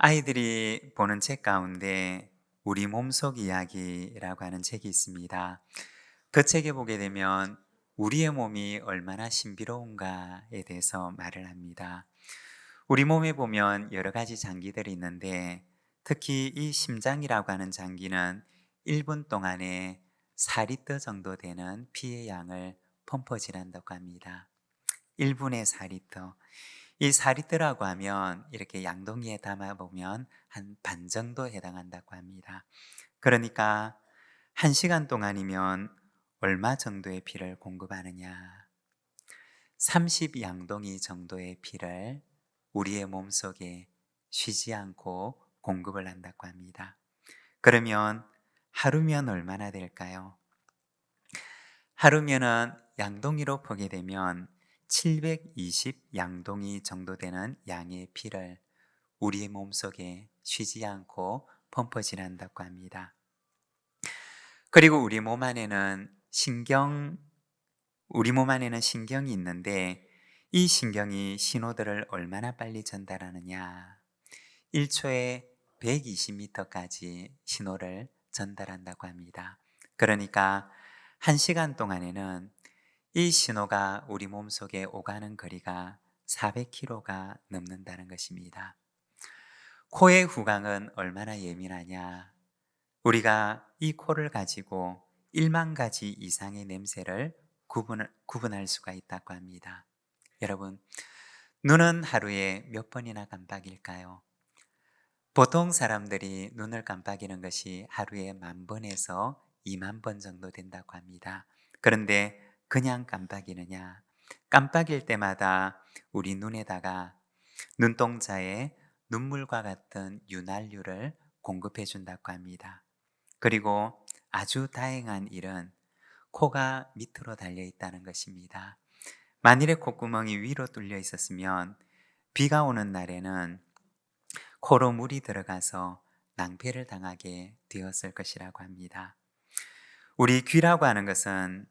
아이들이 보는 책 가운데 우리 몸속 이야기라고 하는 책이 있습니다. 그 책에 보게 되면 우리의 몸이 얼마나 신비로운가에 대해서 말을 합니다. 우리 몸에 보면 여러 가지 장기들이 있는데 특히 이 심장이라고 하는 장기는 1분 동안에 4리터 정도 되는 피의 양을 펌퍼질한다고 합니다. 1분에 4리터. 이 4리터라고 하면 이렇게 양동이에 담아 보면 한 반 정도 해당한다고 합니다. 그러니까 1시간 동안이면 얼마 정도의 피를 공급하느냐? 30 양동이 정도의 피를 우리의 몸 속에 쉬지 않고 공급을 한다고 합니다. 그러면 하루면 얼마나 될까요? 하루면은 양동이로 보게 되면 720 양동이 정도 되는 양의 피를 우리의 몸속에 쉬지 않고 펌퍼질한다고 합니다. 그리고 우리 몸 안에는 신경 우리 몸 안에는 신경이 있는데 이 신경이 신호들을 얼마나 빨리 전달하느냐? 1초에 120m까지 신호를 전달한다고 합니다. 그러니까 1시간 동안에는 이 신호가 우리 몸속에 오가는 거리가 400km가 넘는다는 것입니다. 코의 후광은 얼마나 예민하냐? 우리가 이 코를 가지고 1만 가지 이상의 냄새를 구분, 구분할 수가 있다고 합니다. 여러분, 눈은 하루에 몇 번이나 깜빡일까요? 보통 사람들이 눈을 깜빡이는 것이 하루에 만 번에서 2만 번 정도 된다고 합니다. 그런데 그냥 깜빡이느냐? 깜빡일 때마다 우리 눈에다가 눈동자에 눈물과 같은 윤활유를 공급해 준다고 합니다. 그리고 아주 다행한 일은 코가 밑으로 달려 있다는 것입니다. 만일에 콧구멍이 위로 뚫려 있었으면 비가 오는 날에는 코로 물이 들어가서 낭패를 당하게 되었을 것이라고 합니다. 우리 귀라고 하는 것은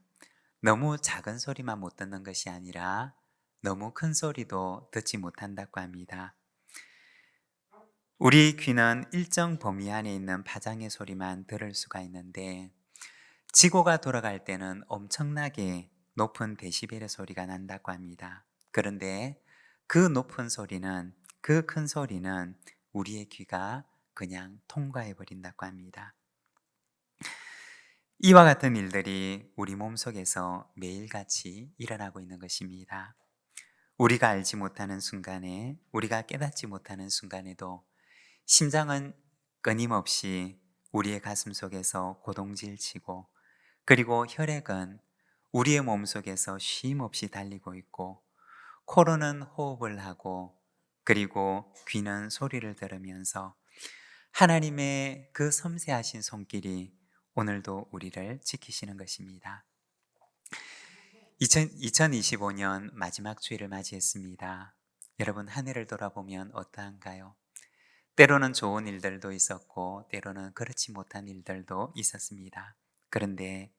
너무 작은 소리만 못 듣는 것이 아니라 너무 큰 소리도 듣지 못한다고 합니다. 우리 귀는 일정 범위 안에 있는 파장의 소리만 들을 수가 있는데 지구가 돌아갈 때는 엄청나게 높은 데시벨의 소리가 난다고 합니다. 그런데 그 높은 소리는 그 큰 소리는 우리의 귀가 그냥 통과해 버린다고 합니다. 이와 같은 일들이 우리 몸속에서 매일같이 일어나고 있는 것입니다. 우리가 알지 못하는 순간에, 우리가 깨닫지 못하는 순간에도 심장은 끊임없이 우리의 가슴 속에서 고동질 치고, 그리고 혈액은 우리의 몸 속에서 쉼 없이 달리고 있고, 코로는 호흡을 하고, 그리고 귀는 소리를 들으면서 하나님의 그 섬세하신 손길이 오늘도 우리를 지키시는 것입니다. 2025년 마지막 주일을 맞이했습니다. 여러분 한 해를 돌아보면 어떠한가요? 때로는 좋은 일들도 있었고 때로는 그렇지 못한 일들도 있었습니다. 그런데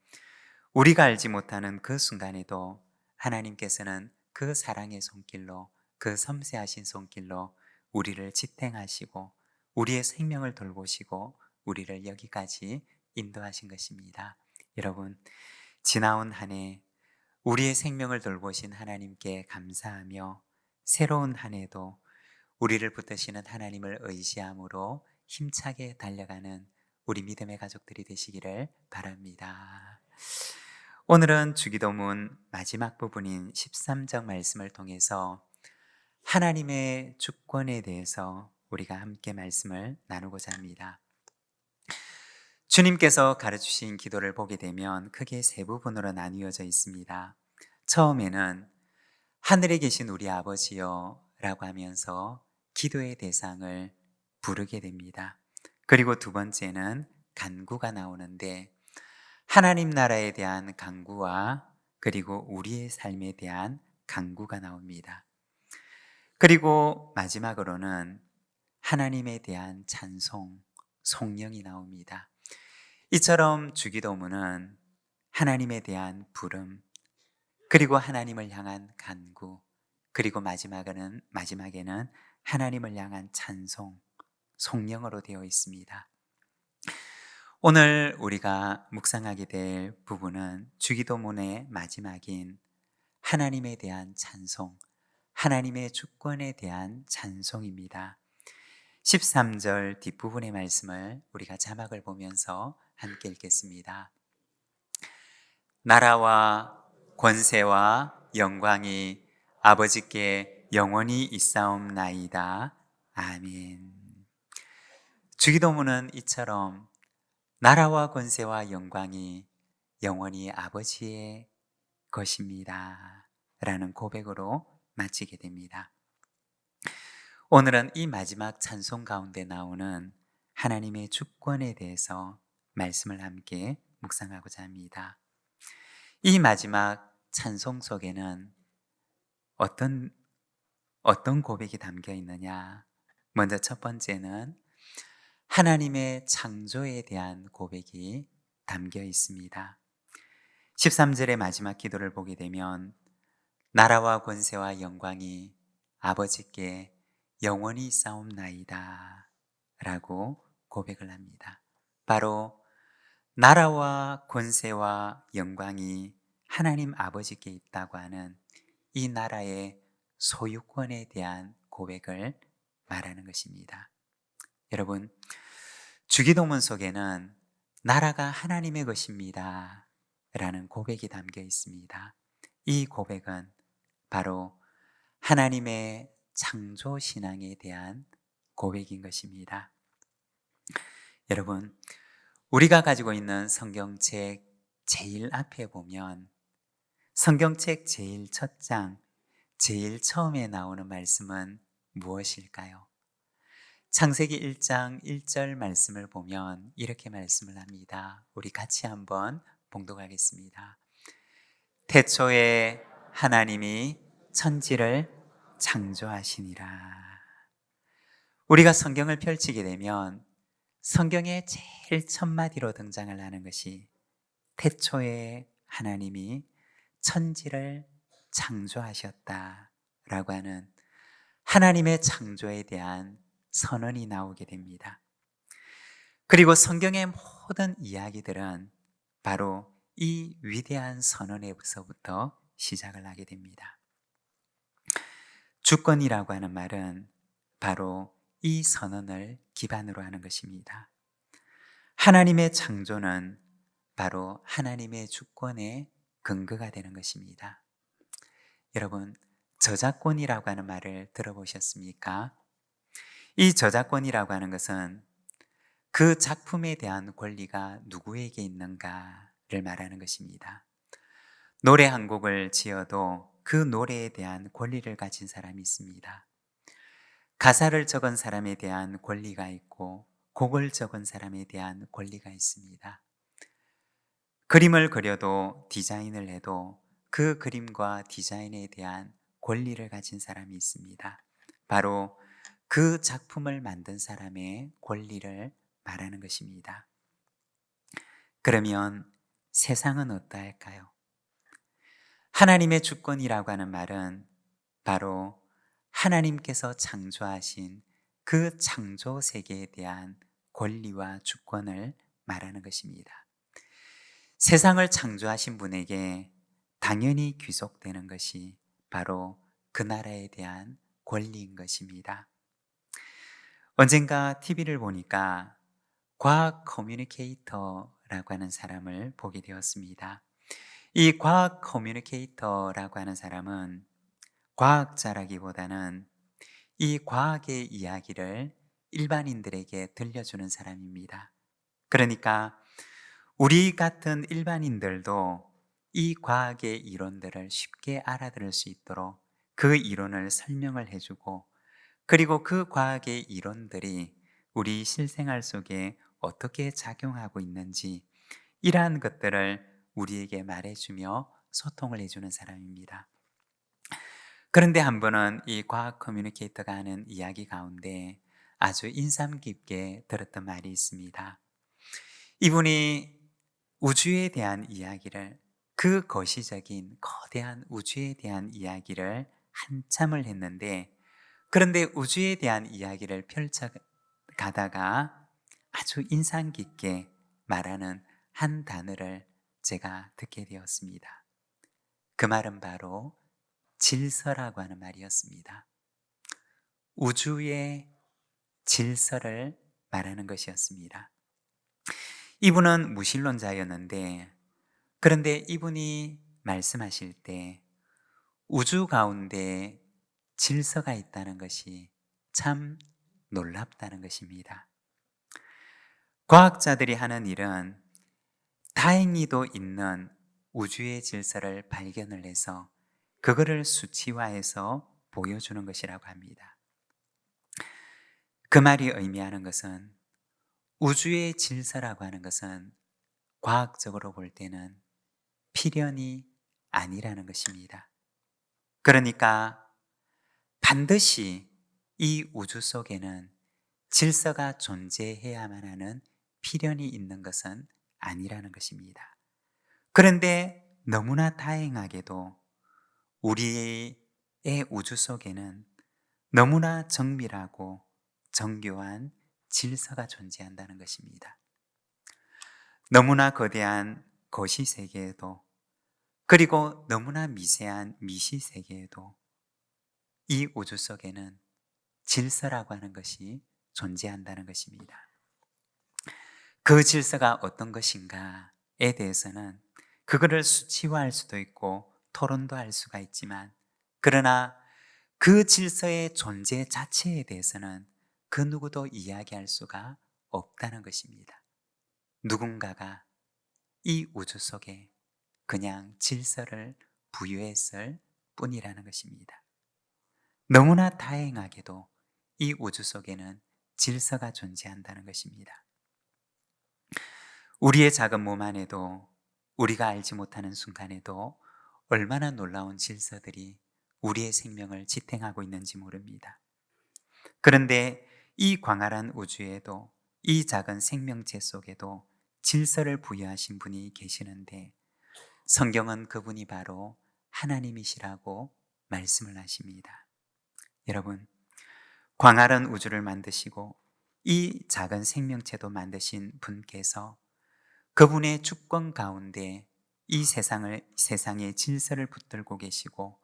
우리가 알지 못하는 그 순간에도 하나님께서는 그 사랑의 손길로 그 섬세하신 손길로 우리를 지탱하시고 우리의 생명을 돌보시고 우리를 여기까지 인도하신 것입니다. 여러분, 지나온 한 해 우리의 생명을 돌보신 하나님께 감사하며 새로운 한 해도 우리를 붙드시는 하나님을 의지함으로 힘차게 달려가는 우리 믿음의 가족들이 되시기를 바랍니다. 오늘은 주기도문 마지막 부분인 13장 말씀을 통해서 하나님의 주권에 대해서 우리가 함께 말씀을 나누고자 합니다. 주님께서 가르치신 기도를 보게 되면 크게 세 부분으로 나뉘어져 있습니다. 처음에는 하늘에 계신 우리 아버지요 라고 하면서 기도의 대상을 부르게 됩니다. 그리고 두 번째는 간구가 나오는데 하나님 나라에 대한 간구와 그리고 우리의 삶에 대한 간구가 나옵니다. 그리고 마지막으로는 하나님에 대한 찬송, 송령이 나옵니다. 이처럼 주기도문은 하나님에 대한 부름, 그리고 하나님을 향한 간구, 그리고 마지막에는, 마지막에는 하나님을 향한 찬송, 송영어로 되어 있습니다. 오늘 우리가 묵상하게 될 부분은 주기도문의 마지막인 하나님에 대한 찬송, 하나님의 주권에 대한 찬송입니다. 13절 뒷부분의 말씀을 우리가 자막을 보면서 함께 읽겠습니다. 나라와 권세와 영광이 아버지께 영원히 있사옵나이다. 아멘. 주기도문은 이처럼 나라와 권세와 영광이 영원히 아버지의 것입니다. 라는 고백으로 마치게 됩니다. 오늘은 이 마지막 찬송 가운데 나오는 하나님의 주권에 대해서 말씀을 함께 묵상하고자 합니다. 이 마지막 찬송 속에는 어떤 어떤 고백이 담겨 있느냐? 먼저 첫 번째는 하나님의 창조에 대한 고백이 담겨 있습니다. 13절의 마지막 기도를 보게 되면 나라와 권세와 영광이 아버지께 영원히 싸움나이다 라고 고백을 합니다. 바로 나라와 권세와 영광이 하나님 아버지께 있다고 하는 이 나라의 소유권에 대한 고백을 말하는 것입니다. 여러분, 주기도문 속에는 나라가 하나님의 것입니다. 라는 고백이 담겨 있습니다. 이 고백은 바로 하나님의 창조 신앙에 대한 고백인 것입니다. 여러분, 우리가 가지고 있는 성경책 제일 앞에 보면 성경책 제일 첫 장, 제일 처음에 나오는 말씀은 무엇일까요? 창세기 1장 1절 말씀을 보면 이렇게 말씀을 합니다. 우리 같이 한번 봉독하겠습니다. 태초에 하나님이 천지를 창조하시니라. 우리가 성경을 펼치게 되면 성경의 제일 첫 마디로 등장을 하는 것이 태초에 하나님이 천지를 창조하셨다 라고 하는 하나님의 창조에 대한 선언이 나오게 됩니다. 그리고 성경의 모든 이야기들은 바로 이 위대한 선언에서부터 시작을 하게 됩니다. 주권이라고 하는 말은 바로 이 선언을 기반으로 하는 것입니다. 하나님의 창조는 바로 하나님의 주권의 근거가 되는 것입니다. 여러분, 저작권이라고 하는 말을 들어보셨습니까? 이 저작권이라고 하는 것은 그 작품에 대한 권리가 누구에게 있는가를 말하는 것입니다. 노래 한 곡을 지어도 그 노래에 대한 권리를 가진 사람이 있습니다. 가사를 적은 사람에 대한 권리가 있고 곡을 적은 사람에 대한 권리가 있습니다. 그림을 그려도 디자인을 해도 그 그림과 디자인에 대한 권리를 가진 사람이 있습니다. 바로 그 작품을 만든 사람의 권리를 말하는 것입니다. 그러면 세상은 어떠할까요? 하나님의 주권이라고 하는 말은 바로 하나님께서 창조하신 그 창조 세계에 대한 권리와 주권을 말하는 것입니다. 세상을 창조하신 분에게 당연히 귀속되는 것이 바로 그 나라에 대한 권리인 것입니다. 언젠가 TV를 보니까 과학 커뮤니케이터라고 하는 사람을 보게 되었습니다. 이 과학 커뮤니케이터라고 하는 사람은 과학자라기보다는 이 과학의 이야기를 일반인들에게 들려주는 사람입니다. 그러니까 우리 같은 일반인들도 이 과학의 이론들을 쉽게 알아들을 수 있도록 그 이론을 설명을 해주고 그리고 그 과학의 이론들이 우리 실생활 속에 어떻게 작용하고 있는지 이러한 것들을 우리에게 말해주며 소통을 해주는 사람입니다. 그런데 한 번은 이 과학 커뮤니케이터가 하는 이야기 가운데 아주 인상 깊게 들었던 말이 있습니다. 이분이 우주에 대한 이야기를 그 거시적인 거대한 우주에 대한 이야기를 한참을 했는데 그런데 우주에 대한 이야기를 펼쳐 가다가 아주 인상 깊게 말하는 한 단어를 제가 듣게 되었습니다. 그 말은 바로 질서라고 하는 말이었습니다. 우주의 질서를 말하는 것이었습니다. 이분은 무신론자였는데, 그런데 이분이 말씀하실 때 우주 가운데 질서가 있다는 것이 참 놀랍다는 것입니다. 과학자들이 하는 일은 다행히도 있는 우주의 질서를 발견을 해서 그거를 수치화해서 보여주는 것이라고 합니다. 그 말이 의미하는 것은 우주의 질서라고 하는 것은 과학적으로 볼 때는 필연이 아니라는 것입니다. 그러니까 반드시 이 우주 속에는 질서가 존재해야만 하는 필연이 있는 것은 아니라는 것입니다. 그런데 너무나 다행하게도 우리의 우주 속에는 너무나 정밀하고 정교한 질서가 존재한다는 것입니다. 너무나 거대한 거시 세계에도 그리고 너무나 미세한 미시 세계에도 이 우주 속에는 질서라고 하는 것이 존재한다는 것입니다. 그 질서가 어떤 것인가에 대해서는 그거를 수치화할 수도 있고 토론도 할 수가 있지만 그러나 그 질서의 존재 자체에 대해서는 그 누구도 이야기할 수가 없다는 것입니다. 누군가가 이 우주 속에 그냥 질서를 부여했을 뿐이라는 것입니다. 너무나 다행하게도 이 우주 속에는 질서가 존재한다는 것입니다. 우리의 작은 몸 안에도 우리가 알지 못하는 순간에도 얼마나 놀라운 질서들이 우리의 생명을 지탱하고 있는지 모릅니다. 그런데 이 광활한 우주에도 이 작은 생명체 속에도 질서를 부여하신 분이 계시는데 성경은 그분이 바로 하나님이시라고 말씀을 하십니다. 여러분, 광활한 우주를 만드시고 이 작은 생명체도 만드신 분께서 그분의 주권 가운데 이 세상을 세상의 질서를 붙들고 계시고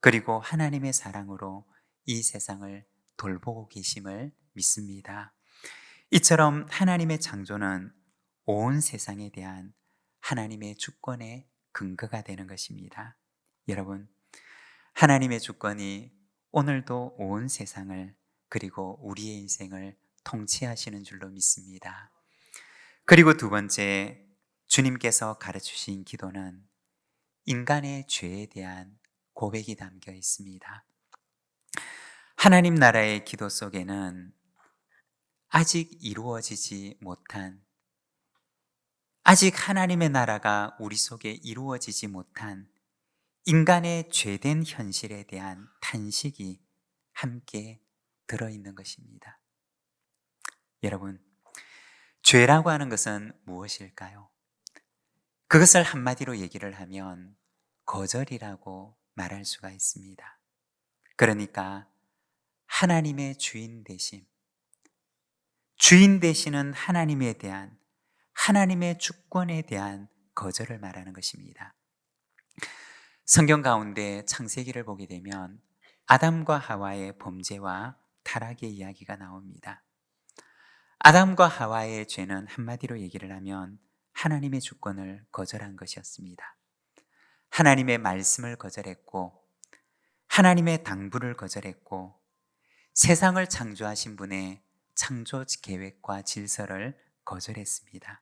그리고 하나님의 사랑으로 이 세상을 돌보고 계심을 믿습니다. 이처럼 하나님의 창조는 온 세상에 대한 하나님의 주권의 근거가 되는 것입니다. 여러분, 하나님의 주권이 오늘도 온 세상을 그리고 우리의 인생을 통치하시는 줄로 믿습니다. 그리고 두 번째, 주님께서 가르치신 기도는 인간의 죄에 대한 고백이 담겨 있습니다. 하나님 나라의 기도 속에는 아직 이루어지지 못한 아직 하나님의 나라가 우리 속에 이루어지지 못한 인간의 죄된 현실에 대한 탄식이 함께 들어있는 것입니다. 여러분, 죄라고 하는 것은 무엇일까요? 그것을 한마디로 얘기를 하면 거절이라고 말할 수가 있습니다. 그러니까 하나님의 주인 되심, 주인 되시는 하나님에 대한 하나님의 주권에 대한 거절을 말하는 것입니다. 성경 가운데 창세기를 보게 되면 아담과 하와의 범죄와 타락의 이야기가 나옵니다. 아담과 하와의 죄는 한마디로 얘기를 하면 하나님의 주권을 거절한 것이었습니다. 하나님의 말씀을 거절했고, 하나님의 당부를 거절했고, 세상을 창조하신 분의 창조 계획과 질서를 거절했습니다.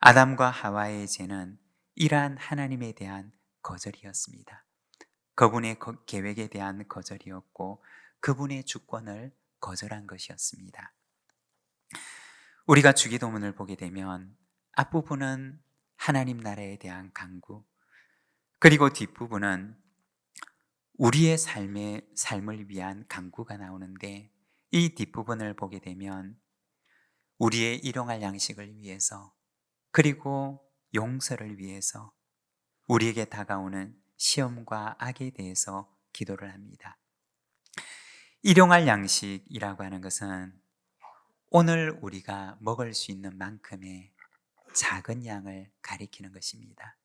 아담과 하와의 죄는 이러한 하나님에 대한 거절이었습니다. 그분의 계획에 대한 거절이었고 그분의 주권을 거절한 것이었습니다. 우리가 주기도문을 보게 되면 앞부분은 하나님 나라에 대한 강구, 그리고 뒷부분은 우리의 삶의 삶을 위한 강구가 나오는데 이 뒷부분을 보게 되면 우리의 일용할 양식을 위해서 그리고 용서를 위해서 우리에게 다가오는 시험과 악에 대해서 기도를 합니다. 일용할 양식이라고 하는 것은 오늘 우리가 먹을 수 있는 만큼의 작은 양을 가리키는 것입니다.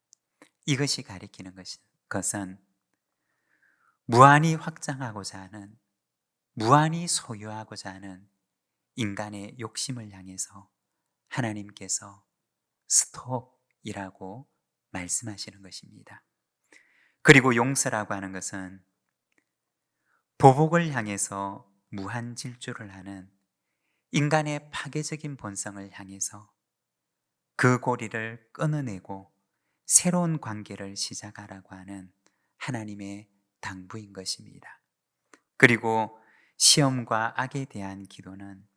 이것이 가리키는 것- 것은 무한히 확장하고자 하는, 무한히 소유하고자 하는 인간의 욕심을 향해서 하나님께서 스톱이라고 말씀하시는 것입니다. 그리고 용서라고 하는 것은 보복을 향해서 무한 질주를 하는 인간의 파괴적인 본성을 향해서 그 고리를 끊어내고 새로운 관계를 시작하라고 하는 하나님의 당부인 것입니다. 그리고 시험과 악에 대한 기도는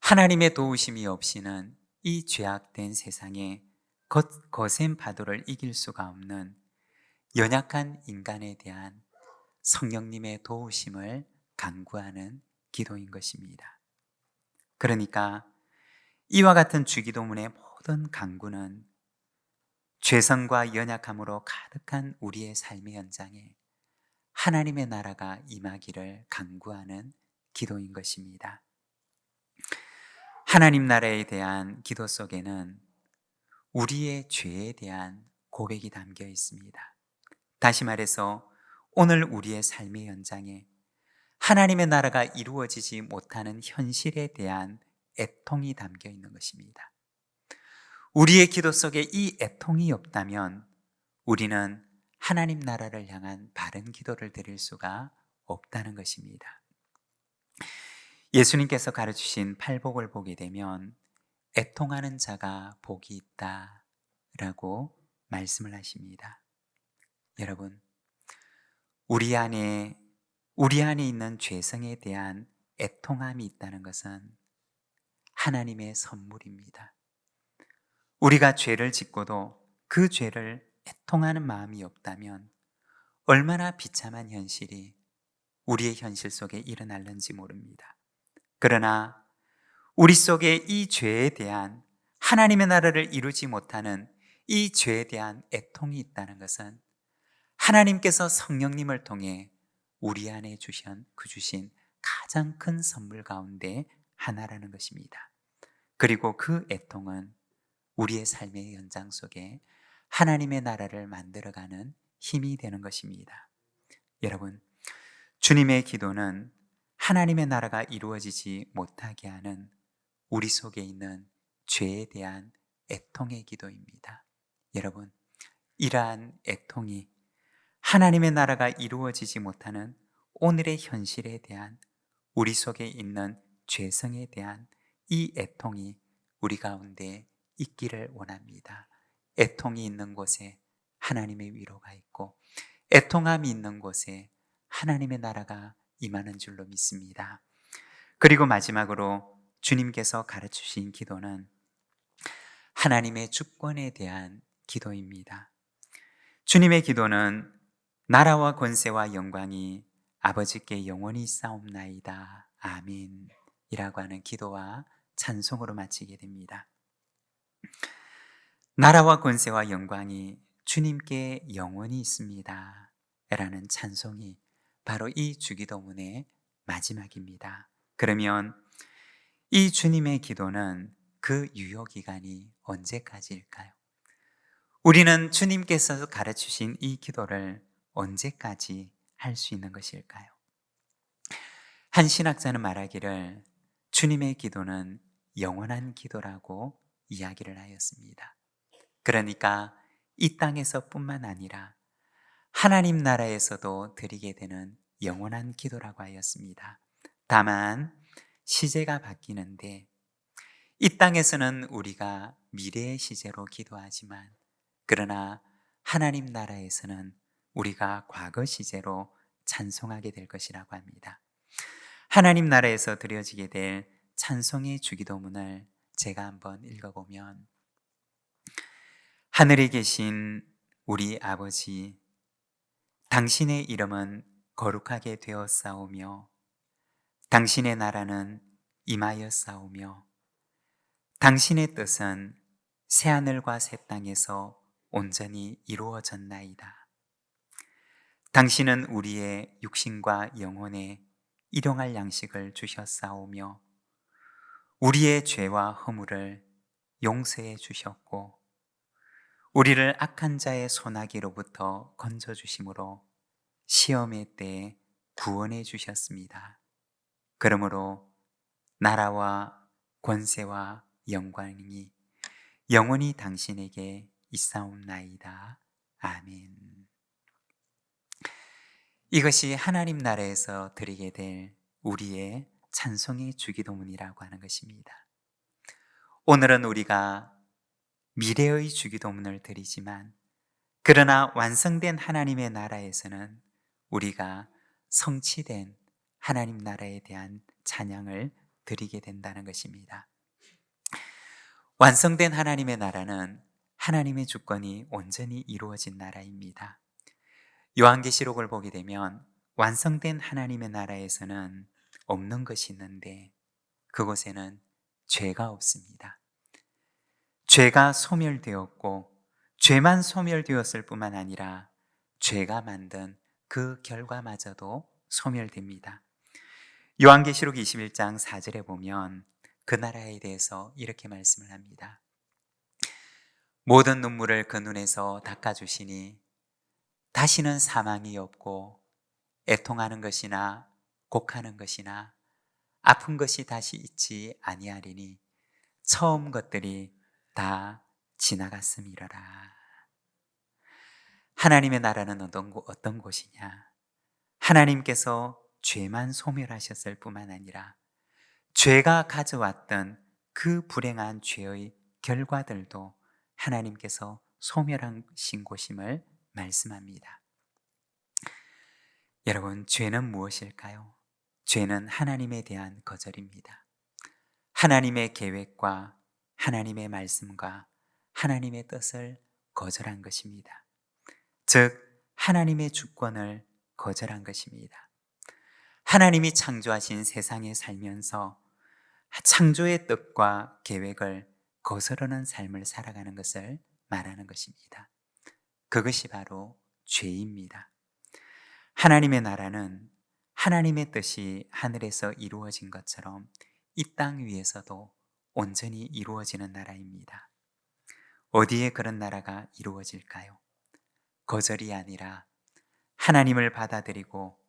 하나님의 도우심이 없이는 이 죄악된 세상에 거, 거센 파도를 이길 수가 없는 연약한 인간에 대한 성령님의 도우심을 간구하는 기도인 것입니다. 그러니까 이와 같은 주기도문의 모든 간구는 죄성과 연약함으로 가득한 우리의 삶의 현장에 하나님의 나라가 임하기를 간구하는 기도인 것입니다. 하나님 나라에 대한 기도 속에는 우리의 죄에 대한 고백이 담겨 있습니다. 다시 말해서 오늘 우리의 삶의 현장에 하나님의 나라가 이루어지지 못하는 현실에 대한 애통이 담겨 있는 것입니다. 우리의 기도 속에 이 애통이 없다면 우리는 하나님 나라를 향한 바른 기도를 드릴 수가 없다는 것입니다. 예수님께서 가르치신 팔복을 보게 되면 애통하는 자가 복이 있다 라고 말씀을 하십니다. 여러분, 우리 안에, 우리 안에 있는 죄성에 대한 애통함이 있다는 것은 하나님의 선물입니다. 우리가 죄를 짓고도 그 죄를 애통하는 마음이 없다면 얼마나 비참한 현실이 우리의 현실 속에 일어날는지 모릅니다. 그러나 우리 속에 이 죄에 대한 하나님의 나라를 이루지 못하는 이 죄에 대한 애통이 있다는 것은 하나님께서 성령님을 통해 우리 안에 주신 그 주신 가장 큰 선물 가운데 하나라는 것입니다. 그리고 그 애통은 우리의 삶의 연장 속에 하나님의 나라를 만들어가는 힘이 되는 것입니다. 여러분, 주님의 기도는 하나님의 나라가 이루어지지 못하게 하는 우리 속에 있는 죄에 대한 애통의 기도입니다. 여러분, 이러한 애통이 하나님의 나라가 이루어지지 못하는 오늘의 현실에 대한 우리 속에 있는 죄성에 대한 이 애통이 우리 가운데 있기를 원합니다. 애통이 있는 곳에 하나님의 위로가 있고 애통함이 있는 곳에 하나님의 나라가 임하는 줄로 믿습니다. 그리고 마지막으로 주님께서 가르치신 기도는 하나님의 주권에 대한 기도입니다. 주님의 기도는 나라와 권세와 영광이 아버지께 영원히 싸움나이다. 아멘. 이라고 하는 기도와 찬송으로 마치게 됩니다. 나라와 권세와 영광이 주님께 영원히 있습니다. 라는 찬송이 바로 이 주기도문의 마지막입니다. 그러면 이 주님의 기도는 그 유효 기간이 언제까지일까요? 우리는 주님께서 가르치신 이 기도를 언제까지 할 수 있는 것일까요? 한 신학자는 말하기를 주님의 기도는 영원한 기도라고 이야기를 하였습니다. 그러니까 이 땅에서 뿐만 아니라 하나님 나라에서도 드리게 되는 영원한 기도라고 하였습니다. 다만 시제가 바뀌는데 이 땅에서는 우리가 미래의 시제로 기도하지만 그러나 하나님 나라에서는 우리가 과거 시제로 찬송하게 될 것이라고 합니다. 하나님 나라에서 드려지게 될 찬송의 주기도문을 제가 한번 읽어보면 하늘에 계신 우리 아버지 당신의 이름은 거룩하게 되었사오며 당신의 나라는 임하였사오며 당신의 뜻은 새하늘과 새 땅에서 온전히 이루어졌나이다. 당신은 우리의 육신과 영혼에 일용할 양식을 주셨사오며 우리의 죄와 허물을 용서해 주셨고 우리를 악한 자의 소나기로부터 건져 주심으로 시험의 때에 구원해 주셨습니다. 그러므로 나라와 권세와 영광이 영원히 당신에게 있사옵나이다. 아멘. 이것이 하나님 나라에서 드리게 될 우리의 찬송의 주기도문이라고 하는 것입니다. 오늘은 우리가 미래의 주기도문을 드리지만 그러나 완성된 하나님의 나라에서는 우리가 성취된 하나님 나라에 대한 찬양을 드리게 된다는 것입니다. 완성된 하나님의 나라는 하나님의 주권이 온전히 이루어진 나라입니다. 요한계시록을 보게 되면 완성된 하나님의 나라에서는 없는 것이 있는데 그곳에는 죄가 없습니다. 죄가 소멸되었고 죄만 소멸되었을 뿐만 아니라 죄가 만든 그 결과마저도 소멸됩니다. 요한계시록 21장 4절에 보면 그 나라에 대해서 이렇게 말씀을 합니다. 모든 눈물을 그 눈에서 닦아주시니 다시는 사망이 없고 애통하는 것이나 곡하는 것이나 아픈 것이 다시 있지 아니하리니 처음 것들이 다 지나갔음이러라. 하나님의 나라는 어떤, 어떤 곳이냐? 하나님께서 죄만 소멸하셨을 뿐만 아니라 죄가 가져왔던 그 불행한 죄의 결과들도 하나님께서 소멸하신 곳임을 말씀합니다. 여러분, 죄는 무엇일까요? 죄는 하나님에 대한 거절입니다. 하나님의 계획과 하나님의 말씀과 하나님의 뜻을 거절한 것입니다. 즉, 하나님의 주권을 거절한 것입니다. 하나님이 창조하신 세상에 살면서 창조의 뜻과 계획을 거스르는 삶을 살아가는 것을 말하는 것입니다. 그것이 바로 죄입니다. 하나님의 나라는 하나님의 뜻이 하늘에서 이루어진 것처럼 이 땅 위에서도 온전히 이루어지는 나라입니다. 어디에 그런 나라가 이루어질까요? 거절이 아니라 하나님을 받아들이고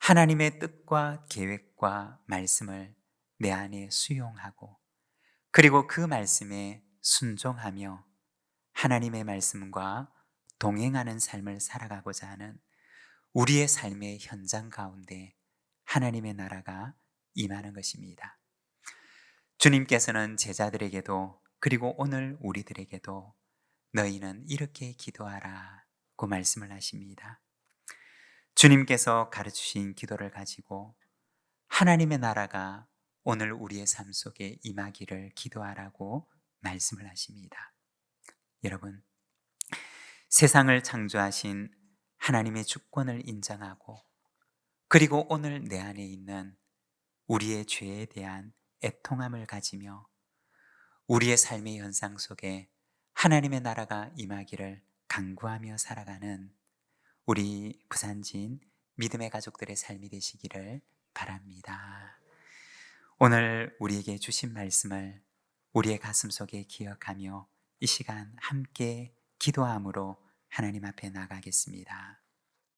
하나님의 뜻과 계획과 말씀을 내 안에 수용하고 그리고 그 말씀에 순종하며 하나님의 말씀과 동행하는 삶을 살아가고자 하는 우리의 삶의 현장 가운데 하나님의 나라가 임하는 것입니다. 주님께서는 제자들에게도 그리고 오늘 우리들에게도 너희는 이렇게 기도하라고 말씀을 하십니다. 주님께서 가르치신 기도를 가지고 하나님의 나라가 오늘 우리의 삶 속에 임하기를 기도하라고 말씀을 하십니다. 여러분, 세상을 창조하신 하나님의 주권을 인정하고 그리고 오늘 내 안에 있는 우리의 죄에 대한 애통함을 가지며 우리의 삶의 현상 속에 하나님의 나라가 임하기를 간구하며 살아가는 우리 부산진 믿음의 가족들의 삶이 되시기를 바랍니다. 오늘 우리에게 주신 말씀을 우리의 가슴 속에 기억하며 이 시간 함께 기도함으로 하나님 앞에 나가겠습니다.